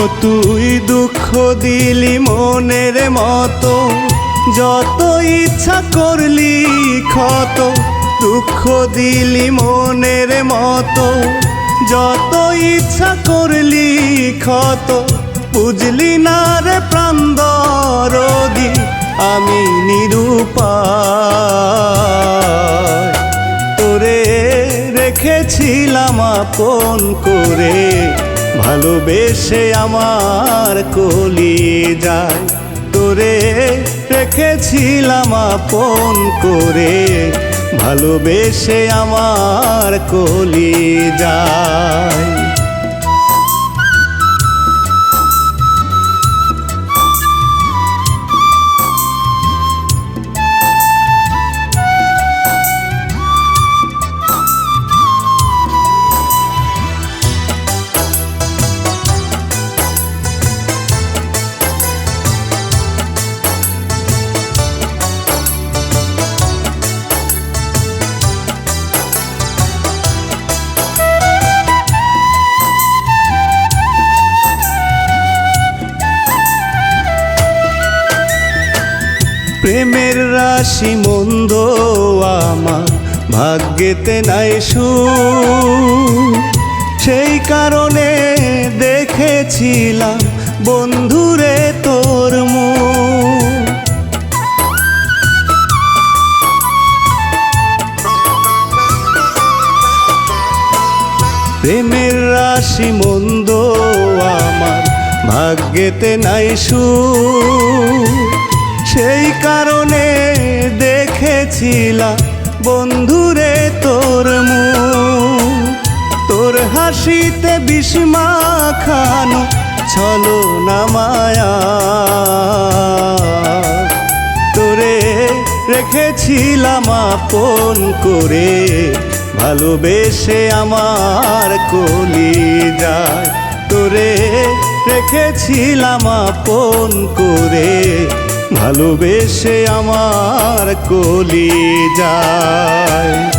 ও তুই দুঃখ দিলি মনের মতো। যত ইচ্ছা করলি ক্ষত, দুঃখ দিলি মনের মতো। যত ইচ্ছা করলি ক্ষত, বুঝলি না রে প্রাণ আমি নিরূপায়। তোরে রেখেছিলাম আপন করে। ভালোবেসে আমার কলি যায়। তোরে রেখেছিলাম আপন করে। ভালোবেসে আমার কলি যায়। প্রেমের রাশি মন্দ আমার ভাগ্যেতে নাই সু সেই কারণে দেখেছিলাম বন্ধুরে তোর মুখ। প্রেমের রাশি মন্দ আমার ভাগ্যেতে নাই সু সেই কারণে দেখেছিলা বন্ধুরে তোর মুখ। তোর হাসিতে বিস্মা খানো ছলো না মায়া। তোরে রেখেছিলাম আপন করে, ভালোবেসে আমার কলি যায় তোরে রেখেছিলাম আপন করে ভালোবেসে আমার কলি যায়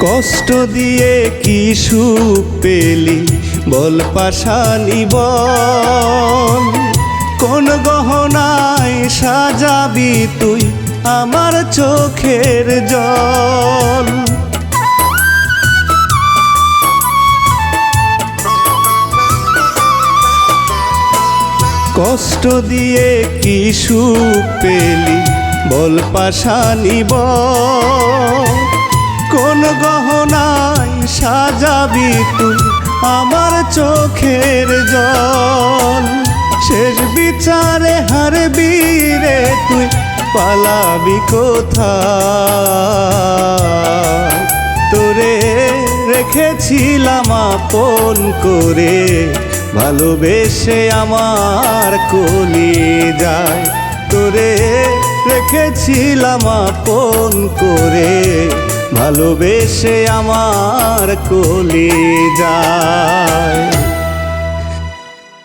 কষ্ট দিয়ে কি সুখ পেলি? বল পাশানি বল কোন গহনায় সাজাবি তুই আমার চোখের জল? কষ্ট দিয়ে কি সুখ পেলি? বল পাশানি বল কোন গহনায় সাজাবি তুই আমার চোখের জল। শেষ বিচারে হারবি রে তুই, পালাবি কোথায়? তোরে রেখেছিলাম আপন করে, ভালোবেসে আমার কলি যায়। তোরে রেখেছিলাম আপন করে ভালোবেসে আমার কলি যায়।